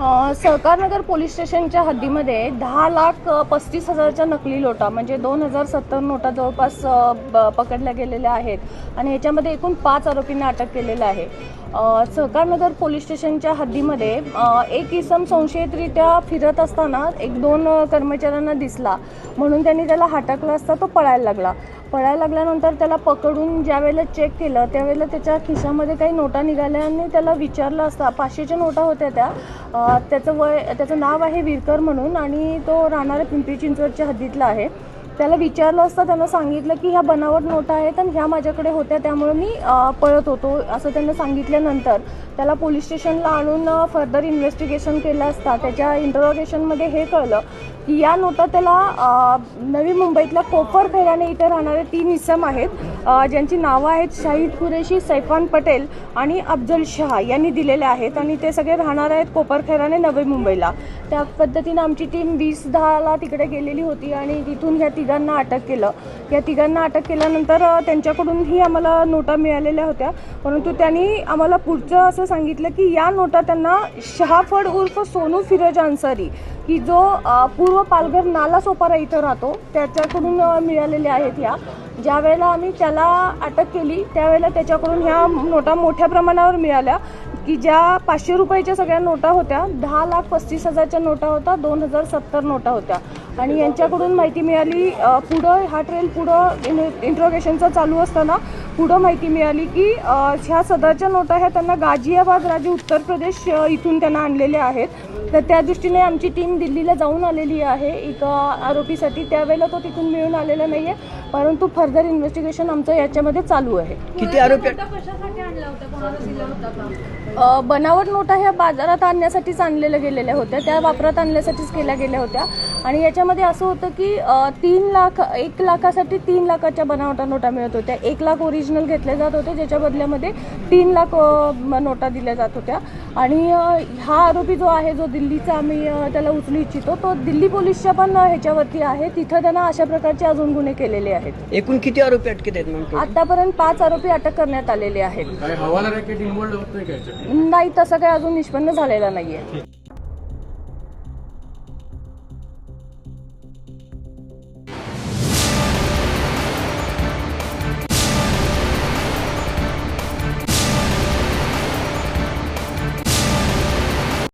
Sahakarnagar police स्टेशनच्या हद्दीमध्ये दहा लाख पस्तीस हजारच्या नकली नोटा म्हणजे दोन हजार सत्तर नोटा जवळपास पकडल्या गेलेल्या आहेत आणि याच्यामध्ये एकूण पाच आरोपींना अटक केलेलं आहे. सहकारनगर पोलीस स्टेशनच्या हद्दीमध्ये एक इसम संशयितरित्या फिरत असताना एक दोन कर्मचाऱ्यांना दिसला. म्हणून त्यांनी त्याला हटकला असता तो पळायला लागला. पळायला लागल्यानंतर त्याला पकडून ज्या वेळेला चेक केलं त्यावेळेला त्याच्या खिशामध्ये काही नोटा निघाल्या आणि त्याला विचारलं असता पाचशेच्या नोटा होत्या त्या. त्याचं वय त्याचं नाव आहे विरकर म्हणून आणि तो राहणाऱ्या पिंपरी चिंचवडच्या हद्दीतला आहे. त्याला विचारलं असता त्यानं सांगितलं की ह्या बनावट नोटा आहेत आणि ह्या माझ्याकडे होत्या त्यामुळे मी पळत होतो असं त्यांना सांगितल्यानंतर त्याला पोलीस स्टेशनला आणून फर्दर इन्व्हेस्टिगेशन केलं असता. त्याच्या इंटरोगेशनमध्ये हे कळलं या नोटा त्याला नवी मुंबईतल्या कोपर खैराने इथे राहणारे तीन इसम आहेत. ज्यांची नावं आहेत शाहिद कुरेशी सैफान पटेल आणि अफजल शहा यांनी दिलेले आहेत आणि ते सगळे राहणार आहेत कोपर खैराने नवी मुंबईला. त्या पद्धतीनं आमची टीम वीस दहाला तिकडे गेलेली होती आणि तिथून ह्या तिघांना अटक केलं. या तिघांना अटक केल्यानंतर त्यांच्याकडूनही आम्हाला नोटा मिळालेल्या होत्या. परंतु त्यांनी आम्हाला पुढचं असं सांगितलं की या नोटा त्यांना शहाफड उर्फ सोनू फिरोज अन्सारी की जो पूर्व पालघर नाला सोपारा इथं राहतो त्याच्याकडून मिळालेल्या आहेत ह्या. ज्या वेळेला आम्ही त्याला अटक केली त्यावेळेला त्याच्याकडून ह्या नोटा मोठ्या प्रमाणावर मिळाल्या की ज्या पाचशे रुपयाच्या सगळ्या नोटा होत्या दहा लाख पस्तीस हजारच्या नोटा होत्या दोन हजार सत्तर नोटा होत्या. आणि यांच्याकडून माहिती मिळाली पुढं हा ट्रेल पुढं इन इंट्रोगेशनचा चालू असताना पुढं माहिती मिळाली की ह्या सदरच्या नोटा ह्या त्यांना गाझियाबाद राज्य उत्तर प्रदेश इथून त्यांना आणलेल्या आहेत. तर त्या दृष्टीने आमची टीम दिल्लीला जाऊन आलेली आहे. एका आरोपीसाठी त्यावेळेला तो तिथून मिळून आलेला नाही आहे परंतु फर्दर इन्व्हेस्टिगेशन आमचं याच्यामध्ये चालू आहे. किती आरोपी कशासाठी आणला होता? कोणाला दिला होता का? अ, बनावट नोटा ह्या बाजारात आणण्यासाठीच आणलेल्या गेलेल्या होत्या. त्या वापरात आणण्यासाठीच केल्या गेल्या होत्या. आणि याच्यामध्ये असं होतं की तीन लाख एक लाखासाठी तीन लाखाच्या बनावट नोटा मिळत होत्या. एक लाख ओरिजिनल घेतले जात होते ज्याच्या बदल्यामध्ये तीन लाख नोटा दिल्या जात होत्या. आणि हा आरोपी जो आहे जो दिल्लीचा आम्ही त्याला उचलू इच्छितो तो दिल्ली पोलीसच्या पण ह्याच्यावरती आहे. तिथं त्यांना अशा प्रकारचे अजून गुन्हे केलेले आहेत. एकूण किती आरोपी अटकेत आहेत आतापर्यंत पाच आरोपी अटक करण्यात आलेले आहेत. नाही तसं काही अजून निष्पन्न झालेला नाहीये.